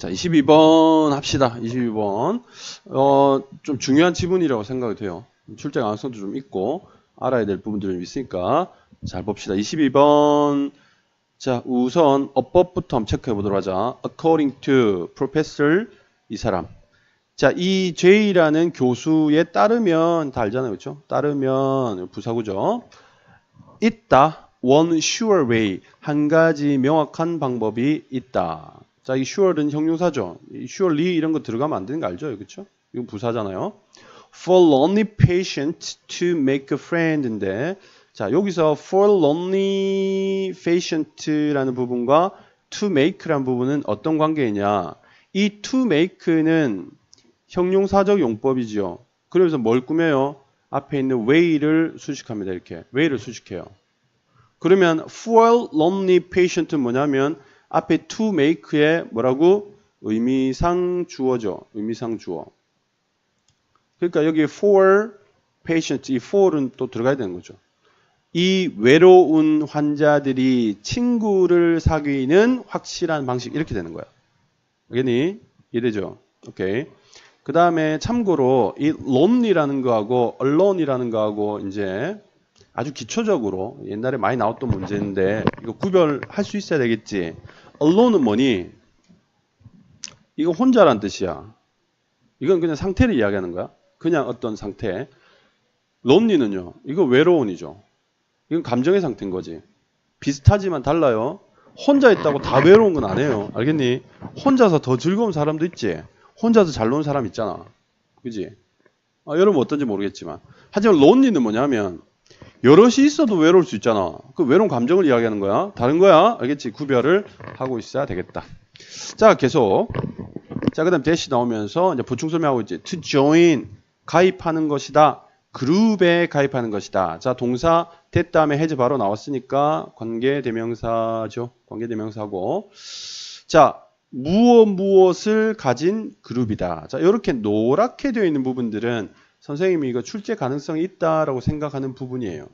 자, 22번 합시다. 22번. 어, 좀 중요한 지문이라고 생각이 돼요. 출제 가능성도 좀 있고, 알아야 될 부분들이 좀 있으니까. 잘 봅시다. 22번. 자, 우선 어법부터 한번 체크해 보도록 하자. According to professor 이 사람. 자, 이 J라는 교수에 따르면 다 알잖아요. 그렇죠? 따르면 부사구죠. 있다. one sure way. 한 가지 명확한 방법이 있다. 자, 이 sure는 형용사죠. surely 이런 거 들어가면 안 되는 거 알죠? 그렇죠? 이건 부사잖아요. For lonely patient to make a friend인데 자, 여기서 for lonely patient라는 부분과 to make라는 부분은 어떤 관계이냐? 이 to make는 형용사적 용법이죠. 그러면서 뭘 꾸며요? 앞에 있는 way를 수식합니다. 이렇게 way를 수식해요. 그러면 for lonely patient은 뭐냐면 앞에 to make의 뭐라고? 의미상 주어죠. 의미상 주어. 그러니까 여기 for patient, 이 for는 또 들어가야 되는 거죠. 이 외로운 환자들이 친구를 사귀는 확실한 방식 이렇게 되는 거야. 알겠니? 이해되죠? 오케이. 그 다음에 참고로 이 lonely라는 거하고 alone이라는 거하고 이제 아주 기초적으로 옛날에 많이 나왔던 문제인데 이거 구별할 수 있어야 되겠지. alone은 뭐니? 이거 혼자란 뜻이야. 이건 그냥 상태를 이야기하는 거야. 그냥 어떤 상태. lonely는요. 이거 외로운이죠. 이건 감정의 상태인 거지. 비슷하지만 달라요. 혼자 있다고 다 외로운 건 아니에요. 알겠니? 혼자서 더 즐거운 사람도 있지. 혼자서 잘 노는 사람 있잖아. 그지? 아, 여러분 어떤지 모르겠지만. 하지만 론리는 뭐냐면 여럿이 있어도 외로울 수 있잖아. 그 외로운 감정을 이야기하는 거야. 다른 거야. 알겠지? 구별을 하고 있어야 되겠다. 자, 계속. 자, 그 다음 대시 나오면서 이제 보충 설명하고 있지. to join. 가입하는 것이다. 그룹에 가입하는 것이다. 자, 동사 됐 다음에 해제 바로 나왔으니까 관계 대명사죠. 관계 대명사고. 자, 무엇 무엇을 가진 그룹이다. 자, 이렇게 노랗게 되어 있는 부분들은 선생님이 이거 출제 가능성이 있다라고 생각하는 부분이에요.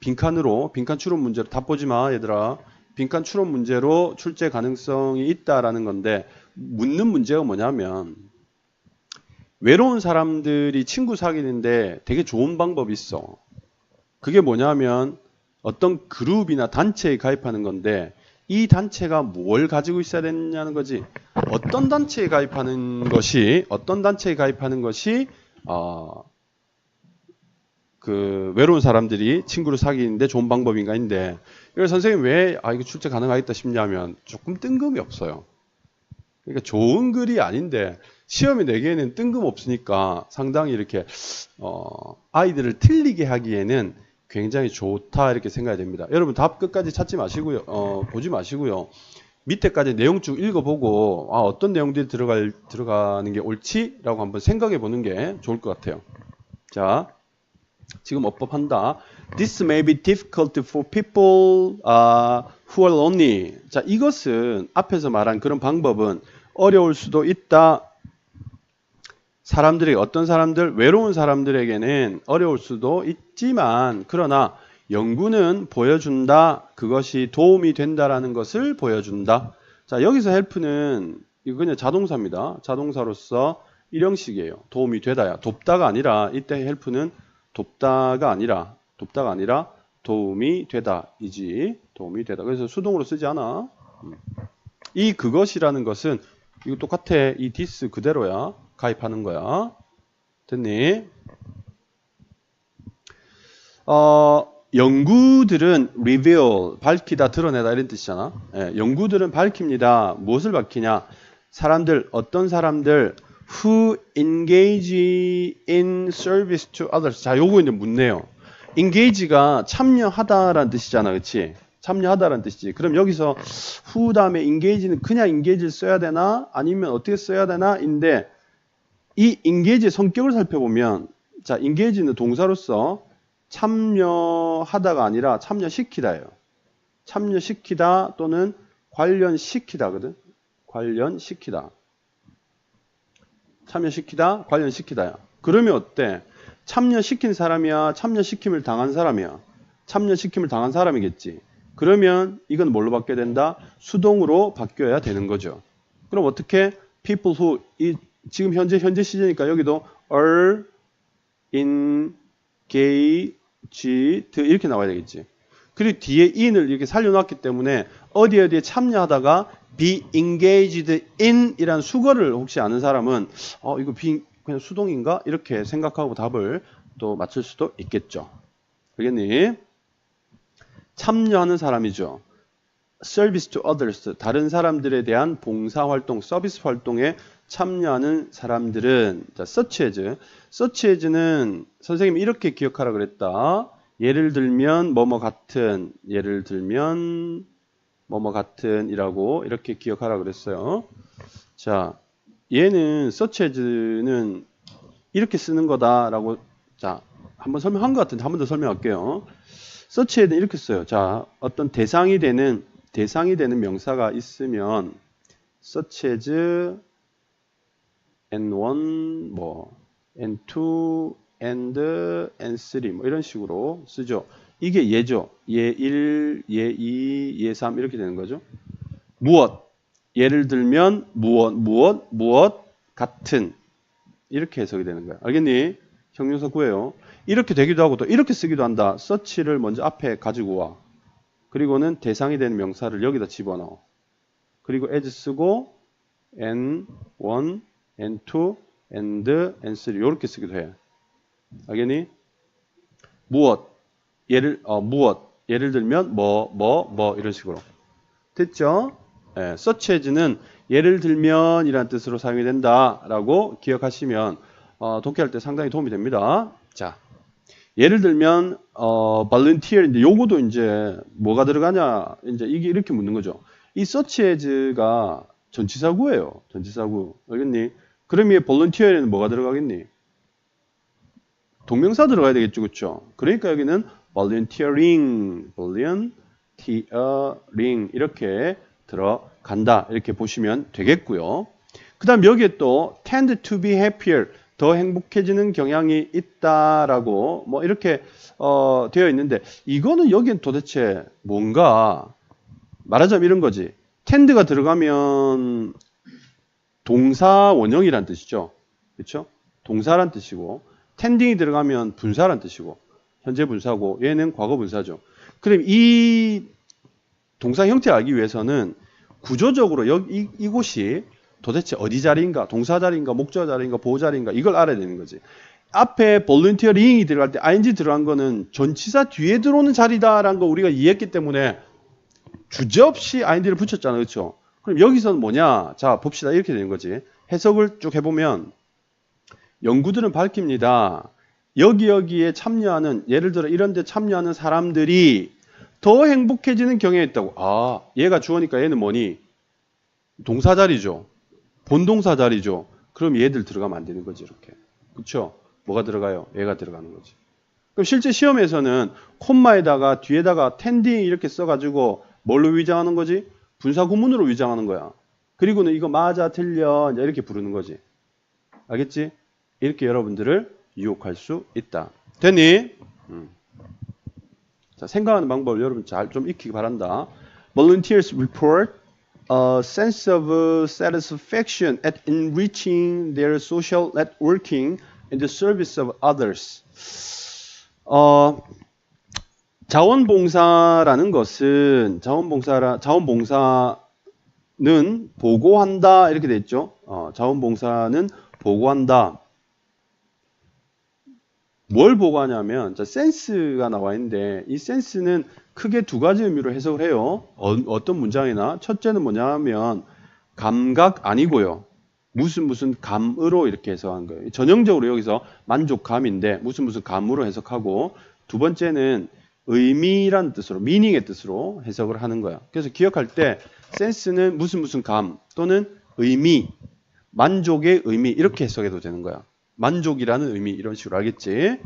빈칸으로 빈칸 추론 문제로 답 보지 마, 얘들아. 빈칸 추론 문제로 출제 가능성이 있다라는 건데 묻는 문제가 뭐냐면 외로운 사람들이 친구 사귀는데 되게 좋은 방법이 있어. 그게 뭐냐면 어떤 그룹이나 단체에 가입하는 건데 이 단체가 뭘 가지고 있어야 되냐는 거지. 어떤 단체에 가입하는 것이 어떤 단체에 가입하는 것이 어, 그 외로운 사람들이 친구를 사귀는데 좋은 방법인가인데 이걸 선생님 왜 아 이거 출제 가능하겠다 싶냐면 조금 뜬금이 없어요. 그러니까 좋은 글이 아닌데 시험이 내기에는 뜬금없으니까 상당히 이렇게 어, 아이들을 틀리게 하기에는 굉장히 좋다 이렇게 생각이 됩니다. 여러분 답 끝까지 찾지 마시고요. 어, 보지 마시고요. 밑에까지 내용 쭉 읽어보고 아, 어떤 내용들이 들어갈, 들어가는 게 옳지라고 한번 생각해 보는 게 좋을 것 같아요. 자, 지금 어법한다. This may be difficult for people uh, who are lonely. 자, 이것은 앞에서 말한 그런 방법은 어려울 수도 있다. 사람들이 어떤 사람들 외로운 사람들에게는 어려울 수도 있지만 그러나 연구는 보여준다. 그것이 도움이 된다라는 것을 보여준다. 자, 여기서 헬프는 이거 그냥 자동사입니다. 자동사로서 일형식이에요. 도움이 되다야. 돕다가 아니라 이때 헬프는 돕다가 아니라 돕다가 아니라 도움이 되다이지. 도움이 되다. 그래서 수동으로 쓰지 않아. 음. 이 그것이라는 것은 이거 똑같아. 이 디스 그대로야. 가입하는 거야. 됐니? 어, 연구들은 reveal, 밝히다, 드러내다 이런 뜻이잖아. 예, 연구들은 밝힙니다. 무엇을 밝히냐? 사람들, 어떤 사람들 who engage in service to others. 자, 요거 이제 묻네요. engage가 참여하다라는 뜻이잖아. 그치? 참여하다라는 뜻이지. 그럼 여기서 who 다음에 engage는 그냥 engage를 써야 되나? 아니면 어떻게 써야 되나? 인데 이 engage의 성격을 살펴보면 자, engage는 동사로서 참여하다가 아니라 참여시키다예요. 참여시키다 또는 관련시키다거든. 관련시키다. 참여시키다, 관련시키다야. 그러면 어때? 참여시킨 사람이야, 참여시킴을 당한 사람이야. 참여시킴을 당한 사람이겠지. 그러면 이건 뭘로 바뀌어야 된다? 수동으로 바뀌어야 되는 거죠. 그럼 어떻게 people who 이 지금 현재 현재 시제니까 여기도 are engaged 이렇게 나와야 되겠지. 그리고 뒤에 in을 이렇게 살려놨기 때문에 어디 어디에 참여하다가 be engaged in 이란 수거를 혹시 아는 사람은 어 이거 be 그냥 수동인가 이렇게 생각하고 답을 또 맞출 수도 있겠죠. 알겠니? 참여하는 사람이죠. service to others 다른 사람들에 대한 봉사 활동, 서비스 활동에 참여하는 사람들은 자, such as는 선생님이 이렇게 기억하라 그랬다. 예를 들면 뭐뭐 같은 예를 들면 뭐뭐 같은이라고 이렇게 기억하라 그랬어요. 자, 얘는 as는 이렇게 쓰는 거다라고 자, 한번 설명한 것 같은데 한 번 더 설명할게요. as는 이렇게 써요. 자, 어떤 대상이 되는 대상이 되는 명사가 있으면 as n1 뭐 n2 and n3 뭐 이런 식으로 쓰죠. 이게 예죠. 예1, 예2, 예3 이렇게 되는 거죠. 무엇 예를 들면 무엇 무엇 무엇 같은 이렇게 해석이 되는 거야. 알겠니? 형용사 구해요. 이렇게 되기도 하고 또 이렇게 쓰기도 한다. 서치를 먼저 앞에 가지고 와. 그리고는 대상이 되는 명사를 여기다 집어넣어. 그리고 as 쓰고 n1, n2, and, n3 이렇게 쓰기도 해. 알겠니? 무엇 예를 어, 무엇 예를 들면 뭐 뭐 뭐 이런 식으로 됐죠? 예, as는 예를 들면 이란 뜻으로 사용이 된다라고 기억하시면 어, 독해할 때 상당히 도움이 됩니다. 자, 예를 들면 어 volunteer인데 요거도 이제 뭐가 들어가냐 이제 이게 이렇게 묻는 거죠. 이 as가 전치사구예요. 전치사구. 알겠니? 그럼 이 volunteer에는 뭐가 들어가겠니? 동명사 들어가야 되겠죠. 그렇죠? 그러니까 여기는 volunteering, volunteering 이렇게 들어간다. 이렇게 보시면 되겠고요. 그 다음 여기에 또 tend to be happier 더 행복해지는 경향이 있다라고 뭐 이렇게 어, 되어 있는데 이거는 여기는 도대체 뭔가 말하자면 이런 거지. 텐드가 들어가면 동사 원형이란 뜻이죠. 그렇죠? 동사란 뜻이고 텐딩이 들어가면 분사란 뜻이고 현재 분사고 얘는 과거 분사죠. 그럼 이 동사 형태를 알기 위해서는 구조적으로 여기 이, 곳이 도대체 어디 자리인가, 동사 자리인가, 목적 자리인가, 보호 자리인가 이걸 알아야 되는 거지. 앞에 volunteering이 들어갈 때 ing 들어간 거는 전치사 뒤에 들어오는 자리다라는 거 우리가 이해했기 때문에 주저없이 ing를 붙였잖아, 그렇죠? 그럼 여기서는 뭐냐? 자, 봅시다. 이렇게 되는 거지. 해석을 쭉 해보면 연구들은 밝힙니다. 여기 여기에 참여하는 예를 들어 이런 데 참여하는 사람들이 더 행복해지는 경향이 있다고. 아, 얘가 주어니까 얘는 뭐니? 동사 자리죠. 본동사 자리죠. 그럼 얘들 들어가면 안 되는 거지, 이렇게. 그쵸? 뭐가 들어가요? 얘가 들어가는 거지. 그럼 실제 시험에서는 콤마에다가 뒤에다가 텐딩 이렇게 써가지고 뭘로 위장하는 거지? 분사 구문으로 위장하는 거야. 그리고는 이거 맞아, 틀려, 이렇게 부르는 거지. 알겠지? 이렇게 여러분들을 유혹할 수 있다. 됐니? 음. 자, 생각하는 방법을 여러분 잘 좀 익히기 바란다. Volunteers report a sense of satisfaction at enriching their social networking in the service of others. 어, 자원봉사라는 것은 자원봉사라 자원봉사는 보고한다 이렇게 됐죠. 어, 자원봉사는 보고한다. 뭘 보고하냐면 자, 센스가 나와 있는데 이 센스는 크게 두 가지 의미로 해석을 해요. 어, 떤 문장이나 첫째는 뭐냐면 감각 아니고요. 무슨 무슨 감으로 이렇게 해석한 거예요. 전형적으로 여기서 만족감인데 무슨 무슨 감으로 해석하고 두 번째는 의미란 뜻으로 미닝의 뜻으로 해석을 하는 거야. 그래서 기억할 때 센스는 무슨 무슨 감 또는 의미 만족의 의미 이렇게 해석해도 되는 거야. 만족이라는 의미 이런 식으로 알겠지?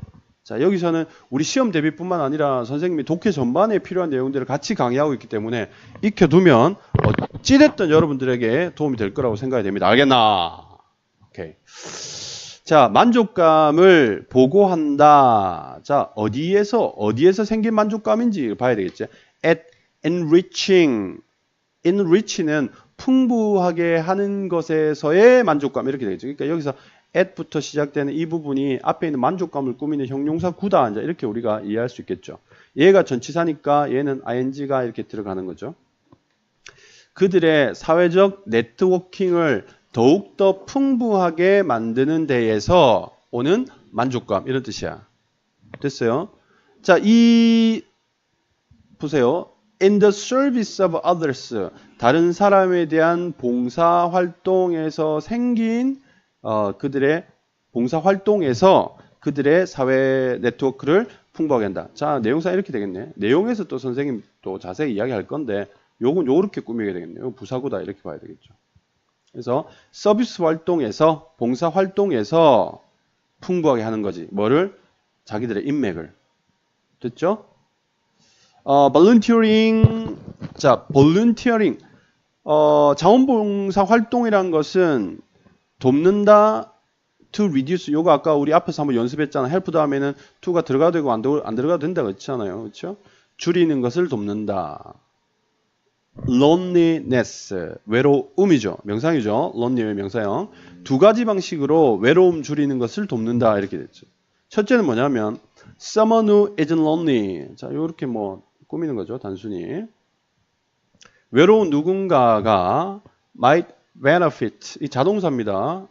자 여기서는 우리 시험 대비뿐만 아니라 선생님이 독해 전반에 필요한 내용들을 같이 강의하고 있기 때문에 익혀두면 어찌됐든 여러분들에게 도움이 될 거라고 생각이 됩니다. 알겠나? 오케이. 자 만족감을 보고한다. 자 어디에서 어디에서 생긴 만족감인지 봐야 되겠지. At enriching enrich는 풍부하게 하는 것에서의 만족감 이렇게 되겠죠. 그러니까 여기서 at부터 시작되는 이 부분이 앞에 있는 만족감을 꾸미는 형용사 구다 이제 이렇게 우리가 이해할 수 있겠죠. 얘가 전치사니까 얘는 ing가 이렇게 들어가는 거죠. 그들의 사회적 네트워킹을 더욱더 풍부하게 만드는 데에서 오는 만족감 이런 뜻이야. 됐어요? 자, 이 보세요. In the service of others. 다른 사람에 대한 봉사 활동에서 생긴 어, 그들의 봉사 활동에서 그들의 사회 네트워크를 풍부하게 한다. 자, 내용상 이렇게 되겠네. 내용에서 또 선생님 또 자세히 이야기할 건데 요건 요렇게 꾸미게 되겠네요. 부사구다 이렇게 봐야 되겠죠. 그래서 서비스 활동에서 봉사 활동에서 풍부하게 하는 거지. 뭐를? 자기들의 인맥을. 됐죠? 어, volunteering. 자, volunteering. 어, 자원봉사 활동이란 것은 돕는다 to reduce 요거 아까 우리 앞에서 한번 연습했잖아. help 다음에는 to가 들어가도 되고 안, 들어, 안 들어가도 된다고 했잖아요. 그렇죠? 줄이는 것을 돕는다. Loneliness 외로움이죠. 명상이죠. lonely의 명사형. 두 가지 방식으로 외로움 줄이는 것을 돕는다 이렇게 됐죠. 첫째는 뭐냐면 someone who isn't lonely. 자, 이렇게 뭐 꾸미는 거죠. 단순히. 외로운 누군가가 might benefit. 이 자동사입니다.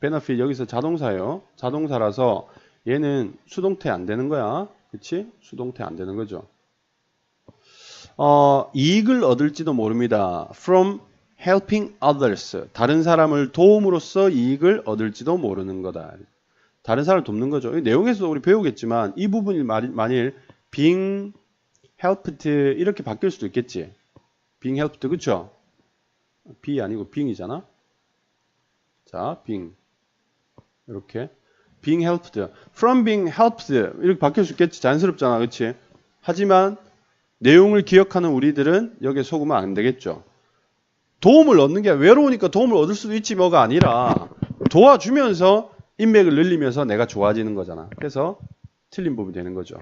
benefit 여기서 자동사예요. 자동사라서 얘는 수동태 안 되는 거야. 그치? 수동태 안 되는 거죠. 어, 이익을 얻을지도 모릅니다. from helping others. 다른 사람을 도움으로써 이익을 얻을지도 모르는 거다. 다른 사람을 돕는 거죠. 내용에서 우리 배우겠지만 이 부분이 만일 being helped 이렇게 바뀔 수도 있겠지. being helped 그쵸? be 아니고 being이잖아. 자, being 이렇게 being helped from being helped 이렇게 바뀔 수 있겠지. 자연스럽잖아. 그치? 하지만 내용을 기억하는 우리들은 여기에 속으면 안 되겠죠. 도움을 얻는 게 외로우니까 도움을 얻을 수도 있지 뭐가 아니라 도와주면서 인맥을 늘리면서 내가 좋아지는 거잖아. 그래서 틀린 부분이 되는 거죠.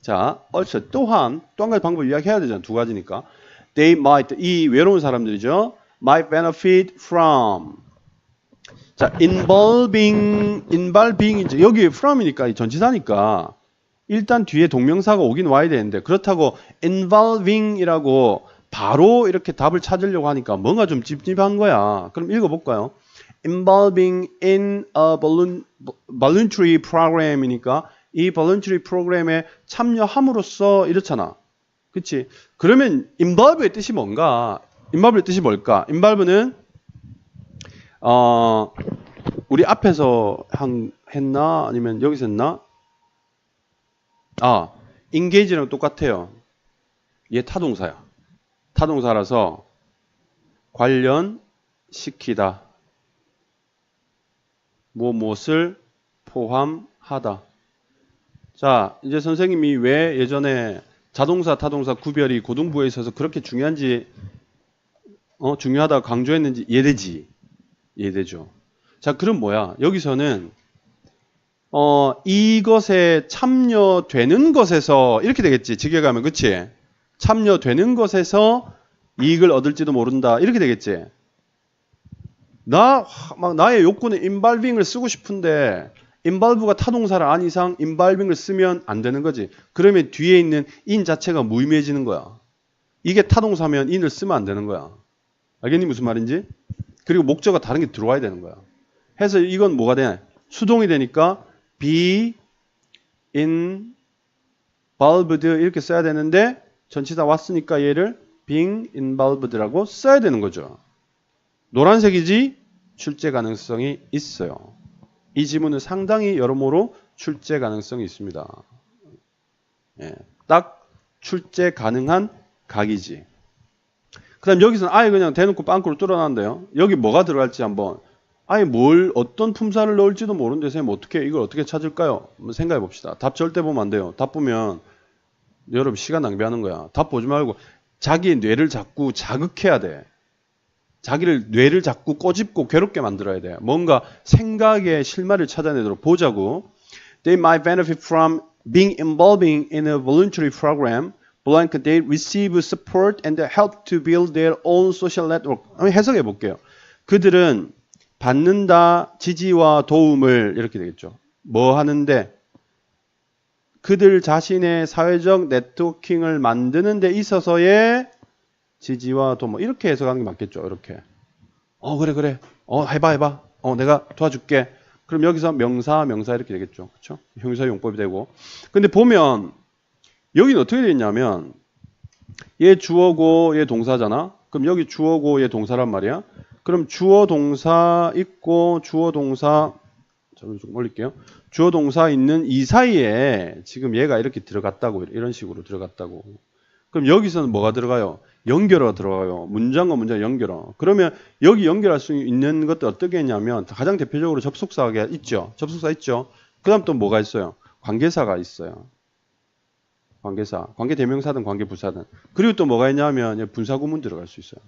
자, also 또한 또 한 가지 방법 이야기해야 되잖아. 두 가지니까. They might 이 외로운 사람들이죠. might benefit from 자, involving involving 여기 from이니까 전치사니까 일단 뒤에 동명사가 오긴 와야 되는데 그렇다고 involving이라고 바로 이렇게 답을 찾으려고 하니까 뭔가 좀 찝찝한 거야. 그럼 읽어볼까요? involving in a voluntary program이니까 이 voluntary 프로그램에 참여함으로써 이렇잖아. 그치? 그러면 involve의 뜻이 뭔가? involve의 뜻이 뭘까? involve는 어, 우리 앞에서 한, 했나? 아니면 여기서 했나? 아, engage랑 똑같아요. 얘 타동사야. 타동사라서 관련시키다. 무엇을 포함하다. 자, 이제 선생님이 왜 예전에 자동사, 타동사 구별이 고등부에 있어서 그렇게 중요한지, 어, 중요하다 강조했는지 이해되지? 이해되죠? 자, 그럼 뭐야? 여기서는 어, 이것에 참여되는 것에서 이렇게 되겠지. 직역하면 그치? 참여되는 것에서 이익을 얻을지도 모른다. 이렇게 되겠지. 나, 막 나의 욕구는 인발빙을 쓰고 싶은데 인발브가 타동사를 안 이상 인발빙을 쓰면 안 되는 거지. 그러면 뒤에 있는 인 자체가 무의미해지는 거야. 이게 타동사면 인을 쓰면 안 되는 거야. 알겠니 무슨 말인지? 그리고 목적어 다른 게 들어와야 되는 거야. 해서 이건 뭐가 돼? 수동이 되니까 be involved 이렇게 써야 되는데 전치사 왔으니까 얘를 being involved라고 써야 되는 거죠. 노란색이지 출제 가능성이 있어요. 이 지문은 상당히 여러모로 출제 가능성이 있습니다. 예, 딱 출제 가능한 각이지. 그 다음 여기서는 아예 그냥 대놓고 빵꾸로 뚫어놨는데요. 여기 뭐가 들어갈지 한번 아예 뭘 어떤 품사를 넣을지도 모르는데 선생님 어떻게 이걸 어떻게 찾을까요? 생각해 봅시다. 답 절대 보면 안 돼요. 답 보면 여러분 시간 낭비하는 거야. 답 보지 말고 자기의 뇌를 자꾸 자극해야 돼. 자기를 뇌를 자꾸 꼬집고 괴롭게 만들어야 돼. 뭔가 생각의 실마리를 찾아내도록 보자고. They might benefit from being involving in a voluntary program blank they receive support and help to build their own social network. 한번 해석해 볼게요. 그들은 받는다 지지와 도움을 이렇게 되겠죠. 뭐 하는데 그들 자신의 사회적 네트워킹을 만드는 데 있어서의 지지와 도움 이렇게 해석하는 게 맞겠죠. 이렇게. 어 그래 그래. 어 해봐 해봐. 어 내가 도와줄게. 그럼 여기서 명사 명사 이렇게 되겠죠. 그렇죠? 형용사 용법이 되고. 근데 보면 여기는 어떻게 되어 있냐면 얘 주어고 얘 동사잖아. 그럼 여기 주어고 얘 동사란 말이야. 그럼 주어 동사 있고 주어 동사 저를 좀 올릴게요. 주어 동사 있는 이 사이에 지금 얘가 이렇게 들어갔다고 이런 식으로 들어갔다고. 그럼 여기서는 뭐가 들어가요? 연결어가 들어가요. 문장과 문장 연결어. 그러면 여기 연결할 수 있는 것들 어떻게 했냐면 가장 대표적으로 접속사가 있죠. 접속사 있죠. 그 다음 또 뭐가 있어요? 관계사가 있어요. 관계사. 관계대명사든 관계부사든. 그리고 또 뭐가 있냐면 분사구문 들어갈 수 있어요.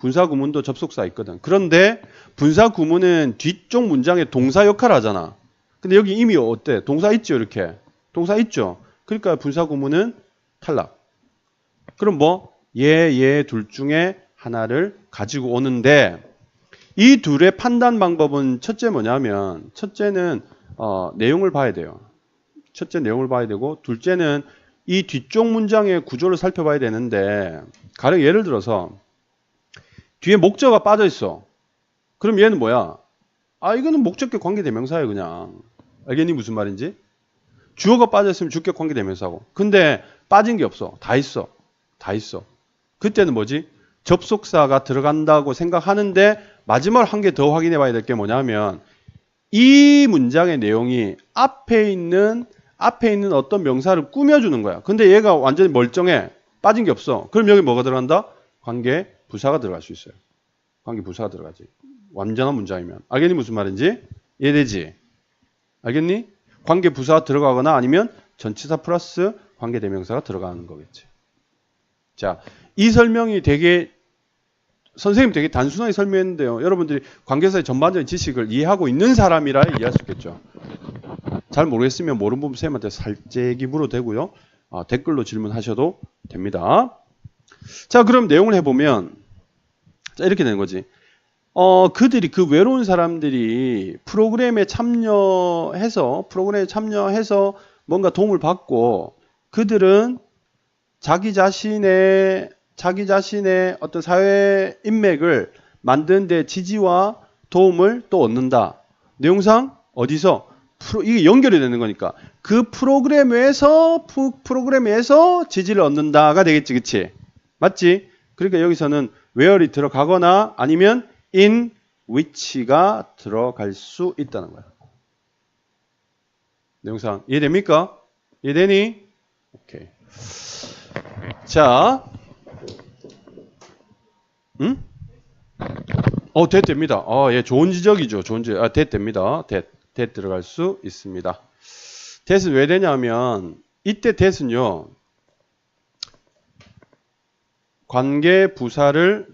분사 구문도 접속사 있거든. 그런데 분사 구문은 뒤쪽 문장에 동사 역할을 하잖아. 근데 여기 이미 어때? 동사 있죠, 이렇게. 동사 있죠. 그러니까 분사 구문은 탈락. 그럼 뭐? 얘, 얘 둘 중에 하나를 가지고 오는데 이 둘의 판단 방법은 첫째 뭐냐면 첫째는 어, 내용을 봐야 돼요. 첫째 내용을 봐야 되고 둘째는 이 뒤쪽 문장의 구조를 살펴봐야 되는데 가령 예를 들어서 뒤에 목적어가 빠져 있어. 그럼 얘는 뭐야? 아 이거는 목적격 관계대명사예요 그냥. 알겠니 무슨 말인지? 주어가 빠져 있으면 주격 관계대명사고. 근데 빠진 게 없어. 다 있어. 다 있어. 그때는 뭐지? 접속사가 들어간다고 생각하는데 마지막으로 한 개 더 확인해 봐야 될 게 뭐냐면 이 문장의 내용이 앞에 있는 앞에 있는 어떤 명사를 꾸며주는 거야. 근데 얘가 완전히 멀쩡해. 빠진 게 없어. 그럼 여기 뭐가 들어간다? 관계 부사가 들어갈 수 있어요. 관계 부사가 들어가지. 완전한 문장이면. 알겠니? 무슨 말인지? 이해되지? 알겠니? 관계 부사가 들어가거나 아니면 전치사 플러스 관계 대명사가 들어가는 거겠지. 자, 이 설명이 되게 선생님 되게 단순하게 설명했는데요. 여러분들이 관계사의 전반적인 지식을 이해하고 있는 사람이라 이해할 수 있겠죠. 잘 모르겠으면 모르는 부분 선생님한테 살짝이 물어도 되고요. 아, 댓글로 질문하셔도 됩니다. 자, 그럼 내용을 해보면 자, 이렇게 되는 거지. 어, 그들이 그 외로운 사람들이 프로그램에 참여해서 프로그램에 참여해서 뭔가 도움을 받고 그들은 자기 자신의 자기 자신의 어떤 사회 인맥을 만드는데 지지와 도움을 또 얻는다. 내용상 어디서 프로, 이게 연결이 되는 거니까 그 프로그램에서 프로그램에서 지지를 얻는다가 되겠지, 그치? 맞지? 그러니까 여기서는 where이 들어가거나 아니면 in which가 들어갈 수 있다는 거야. 내용상 이해됩니까? 이해되니? 오케이. 자, 응? 어, 됐됩니다. 어, 예, 좋은 지적이죠. 좋은 지적. 아, 됐됩니다. 됐, 됐 들어갈 수 있습니다. 됐은 왜 되냐면 이때 됐은요. 관계 부사를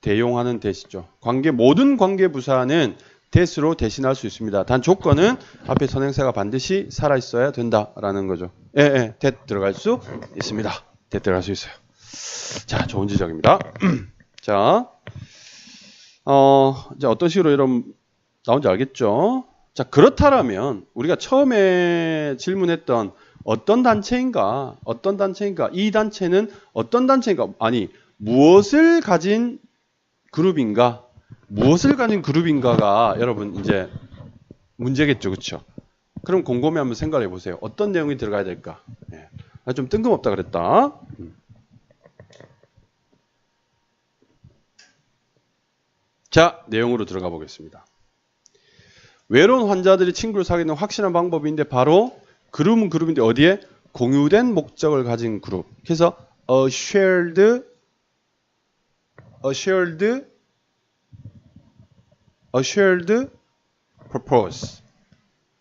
대용하는 대시죠. 관계 모든 관계 부사는 대스로 대신할 수 있습니다. 단 조건은 앞에 선행사가 반드시 살아 있어야 된다라는 거죠. 예, 예, 대 들어갈 수 있습니다. 대 들어갈 수 있어요. 자, 좋은 지적입니다. 자, 어, 이제 어떤 식으로 이런 나온지 알겠죠? 자, 그렇다면 우리가 처음에 질문했던 어떤 단체인가, 어떤 단체인가, 이 단체는 어떤 단체인가, 아니, 무엇을 가진 그룹인가, 무엇을 가진 그룹인가가 여러분 이제 문제겠죠, 그렇죠? 그럼 곰곰이 한번 생각해 보세요. 어떤 내용이 들어가야 될까? 예. 아, 좀 뜬금없다 그랬다. 음. 자, 내용으로 들어가 보겠습니다. 외로운 환자들이 친구를 사귀는 확실한 방법인데 바로 그룹은 그룹인데 어디에 공유된 목적을 가진 그룹. 그래서 a shared a shared a shared purpose.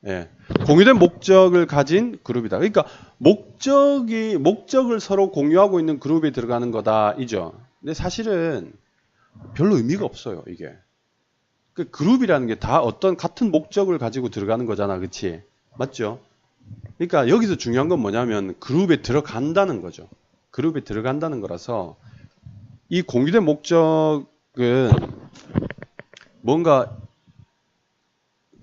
예. 공유된 목적을 가진 그룹이다. 그러니까 목적이 목적을 서로 공유하고 있는 그룹에 들어가는 거다 이죠. 근데 사실은 별로 의미가 없어요, 이게. 그 그룹이라는 게 다 어떤 같은 목적을 가지고 들어가는 거잖아. 그치 맞죠? 그러니까 여기서 중요한 건 뭐냐면 그룹에 들어간다는 거죠. 그룹에 들어간다는 거라서 이 공유된 목적은 뭔가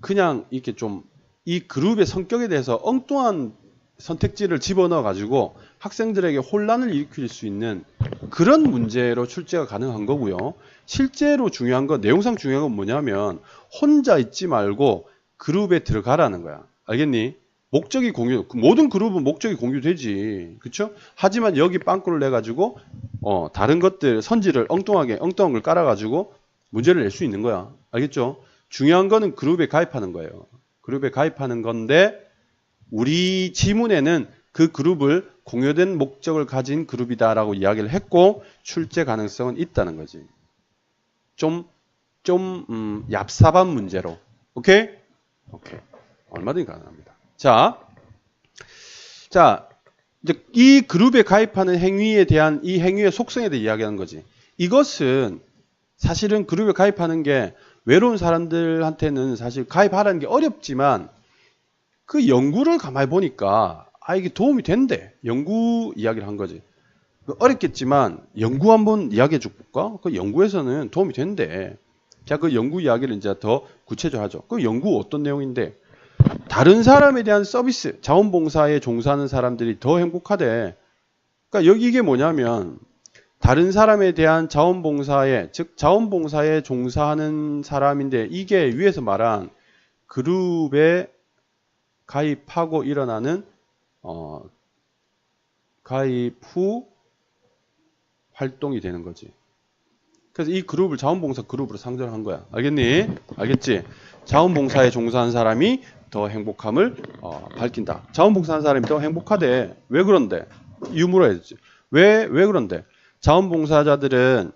그냥 이렇게 좀 이 그룹의 성격에 대해서 엉뚱한 선택지를 집어넣어 가지고 학생들에게 혼란을 일으킬 수 있는 그런 문제로 출제가 가능한 거고요. 실제로 중요한 건 내용상 중요한 건 뭐냐면 혼자 있지 말고 그룹에 들어가라는 거야. 알겠니? 목적이 공유, 모든 그룹은 목적이 공유되지. 그쵸? 하지만 여기 빵꾸를 내 가지고, 어, 다른 것들, 선지를 엉뚱하게, 엉뚱한 걸 깔아 가지고 문제를 낼 수 있는 거야. 알겠죠? 중요한 거는 그룹에 가입하는 거예요. 그룹에 가입하는 건데, 우리 지문에는 그 그룹을 공유된 목적을 가진 그룹이다라고 이야기를 했고, 출제 가능성은 있다는 거지. 좀, 좀, 음, 얍삽한 문제로. 오케이? 오케이. 얼마든지 가능합니다. 자, 자, 이제 이 그룹에 가입하는 행위에 대한 이 행위의 속성에 대해 이야기하는 거지. 이것은 사실은 그룹에 가입하는 게 외로운 사람들한테는 사실 가입하라는 게 어렵지만 그 연구를 가만히 보니까 아 이게 도움이 된대. 연구 이야기를 한 거지. 그 어렵겠지만 연구 한번 이야기해 줄까? 그 연구에서는 도움이 된대. 자, 그 연구 이야기를 이제 더 구체적으로 하죠. 그 연구 어떤 내용인데 다른 사람에 대한 서비스, 자원봉사에 종사하는 사람들이 더 행복하대. 그러니까 여기 이게 뭐냐면 다른 사람에 대한 자원봉사에 즉 자원봉사에 종사하는 사람인데 이게 위에서 말한 그룹에 가입하고 일어나는 어, 가입 후 활동이 되는 거지. 그래서 이 그룹을 자원봉사 그룹으로 상정한 거야. 알겠니? 알겠지? 자원봉사에 종사한 사람이 더 행복함을 어, 밝힌다. 자원봉사하는 사람이 더 행복하대. 왜 그런데? 이유 물어야지. 왜, 왜 그런데? 자원봉사자들은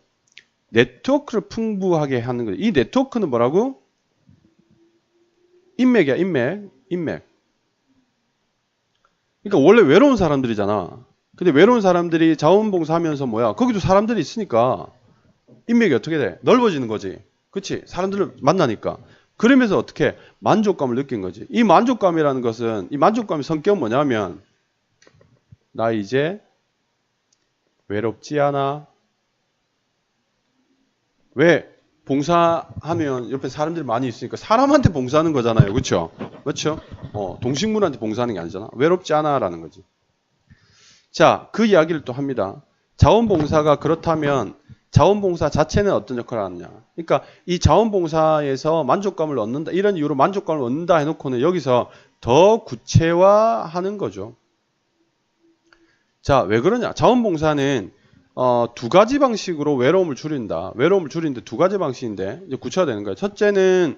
네트워크를 풍부하게 하는 거예요. 이 네트워크는 뭐라고? 인맥이야, 인맥. 인맥. 그러니까 원래 외로운 사람들이잖아. 근데 외로운 사람들이 자원봉사하면서 뭐야? 거기도 사람들이 있으니까 인맥이 어떻게 돼? 넓어지는 거지. 그치? 사람들을 만나니까. 그러면서 어떻게 만족감을 느낀 거지. 이 만족감이라는 것은 이 만족감의 성격은 뭐냐면 나 이제 외롭지 않아. 왜? 봉사하면 옆에 사람들이 많이 있으니까 사람한테 봉사하는 거잖아요. 그렇죠? 그렇죠? 어, 동식물한테 봉사하는 게 아니잖아. 외롭지 않아라는 거지. 자, 그 이야기를 또 합니다. 자원봉사가 그렇다면 자원봉사 자체는 어떤 역할을 하느냐. 그러니까 이 자원봉사에서 만족감을 얻는다. 이런 이유로 만족감을 얻는다 해놓고는 여기서 더 구체화하는 거죠. 자, 왜 그러냐. 자원봉사는 어, 두 가지 방식으로 외로움을 줄인다. 외로움을 줄이는데 두 가지 방식인데 이제 구체화되는 거예요. 첫째는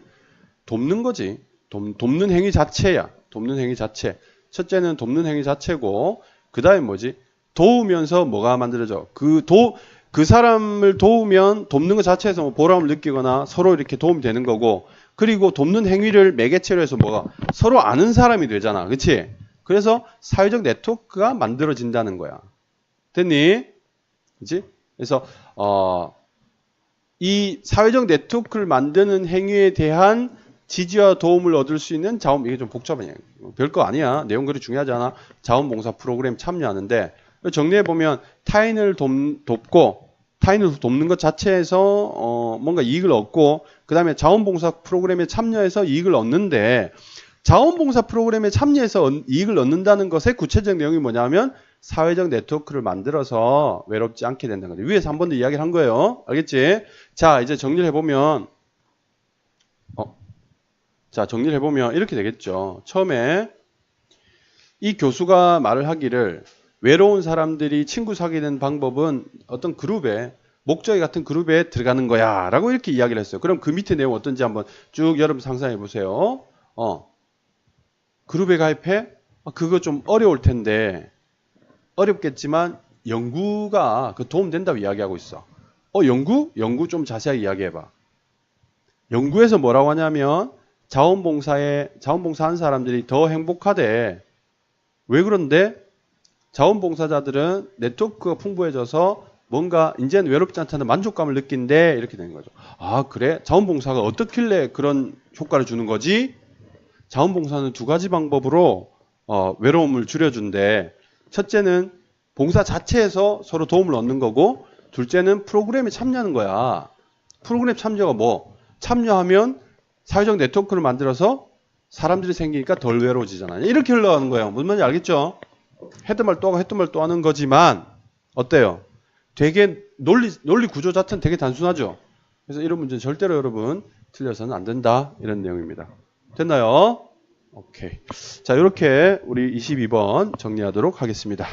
돕는 거지. 돕, 돕는 행위 자체야. 돕는 행위 자체. 첫째는 돕는 행위 자체고 그 다음에 뭐지? 도우면서 뭐가 만들어져? 그 도, 그 사람을 도우면 돕는 것 자체에서 뭐 보람을 느끼거나 서로 이렇게 도움이 되는 거고 그리고 돕는 행위를 매개체로 해서 뭐가 서로 아는 사람이 되잖아. 그치? 그래서 사회적 네트워크가 만들어진다는 거야. 됐니? 그치? 그래서, 어, 이 사회적 네트워크를 만드는 행위에 대한 지지와 도움을 얻을 수 있는 자원, 이게 좀 복잡하냐. 별거 아니야. 내용 그리 중요하지 않아. 자원봉사 프로그램 참여하는데, 정리해보면 타인을 돕, 돕고, 타인을 돕는 것 자체에서, 어, 뭔가 이익을 얻고, 그 다음에 자원봉사 프로그램에 참여해서 이익을 얻는데, 자원봉사 프로그램에 참여해서 이익을 얻는다는 것의 구체적 내용이 뭐냐면, 사회적 네트워크를 만들어서 외롭지 않게 된다는 거죠. 위에서 한 번 더 이야기를 한 거예요. 알겠지? 자, 이제 정리를 해보면, 어, 자, 정리를 해보면 이렇게 되겠죠. 처음에 이 교수가 말을 하기를 외로운 사람들이 친구 사귀는 방법은 어떤 그룹에 목적이 같은 그룹에 들어가는 거야 라고 이렇게 이야기를 했어요. 그럼 그 밑에 내용 어떤지 한번 쭉 여러분 상상해 보세요. 어, 그룹에 가입해? 아, 그거 좀 어려울 텐데 어렵겠지만 연구가 그 도움 된다고 이야기하고 있어. 어, 연구? 연구 좀 자세하게 이야기해 봐. 연구에서 뭐라고 하냐면 자원봉사에 자원봉사한 사람들이 더 행복하대. 왜 그런데? 자원봉사자들은 네트워크가 풍부해져서 뭔가 이제는 외롭지 않다는 만족감을 느낀대 이렇게 되는 거죠. 아 그래? 자원봉사가 어떻길래 그런 효과를 주는 거지? 자원봉사는 두 가지 방법으로 어, 외로움을 줄여준대. 첫째는 봉사 자체에서 서로 도움을 얻는 거고, 둘째는 프로그램에 참여하는 거야. 프로그램 참여가 뭐? 참여하면 사회적 네트워크를 만들어서 사람들이 생기니까 덜 외로워지잖아요. 이렇게 흘러가는 거예요. 무슨 말인지 알겠죠? 했던 말 또 하고 했던 말 또 하는 거지만, 어때요? 되게 논리, 논리 구조 자체는 되게 단순하죠? 그래서 이런 문제는 절대로 여러분 틀려서는 안 된다. 이런 내용입니다. 됐나요? 오케이. 자, 이렇게 우리 22번 정리하도록 하겠습니다.